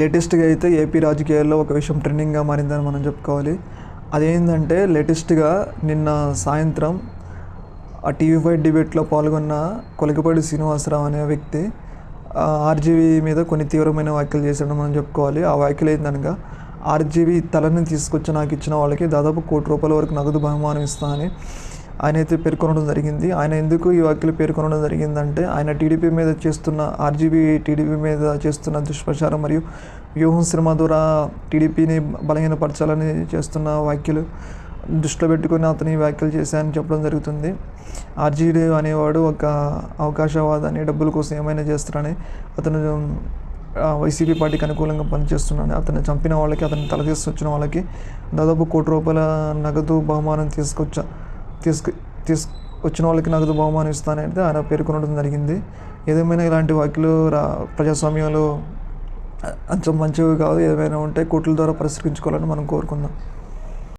లేటెస్ట్గా అయితే ఏపీ రాజకీయాల్లో ఒక విషయం ట్రెండింగ్గా మారిందని మనం చెప్పుకోవాలి. అదేంటంటే లేటెస్ట్గా నిన్న సాయంత్రం ఆ టీవీ ఫైవ్ డిబేట్లో పాల్గొన్న కొలకపాటి శ్రీనివాసరావు అనే వ్యక్తి ఆర్జీవీ మీద కొన్ని తీవ్రమైన వ్యాఖ్యలు చేశాడని మనం చెప్పుకోవాలి. ఆ వ్యాఖ్యలు ఏంటనగా ఆర్జీవీ తలని తీసుకొచ్చి నాకు ఇచ్చిన వాళ్ళకి దాదాపు కోటి రూపాయల వరకు నగదు బహుమానం ఇస్తానని ఆయన అయితే పేర్కొనడం జరిగింది. ఆయన ఎందుకు ఈ వ్యాఖ్యలు పేర్కొనడం జరిగిందంటే ఆయన టీడీపీ మీద చేస్తున్న ఆర్జీబీ టీడీపీ మీద చేస్తున్న దుష్ప్రచారం మరియు వ్యూహం సినిమా ద్వారా టీడీపీని బలహీనపరచాలని చేస్తున్న వ్యాఖ్యలు దృష్టిలో పెట్టుకొని అతని వ్యాఖ్యలు చేశాయని చెప్పడం జరుగుతుంది. ఆర్జీడీ అనేవాడు ఒక అవకాశవాదాన్ని డబ్బుల కోసం ఏమైనా చేస్తారని అతను వైసీపీ పార్టీకి అనుకూలంగా పనిచేస్తున్నాను అతను చంపిన వాళ్ళకి అతను తలదీసి వచ్చిన వాళ్ళకి దాదాపు కోటి రూపాయల నగదు బహుమానం తీసుకొచ్చా తీసుకు తీసు వచ్చిన వాళ్ళకి నగదు బహుమానం ఇస్తానైతే ఆయన పేర్కొనడం జరిగింది. ఏదేమైనా ఇలాంటి వాక్యలు రా ప్రజాస్వామ్యంలో అంత మంచివి కాదు. ఏమైనా ఉంటే కోర్టుల ద్వారా పరిష్కరించుకోవాలని మనం కోరుకుందాం.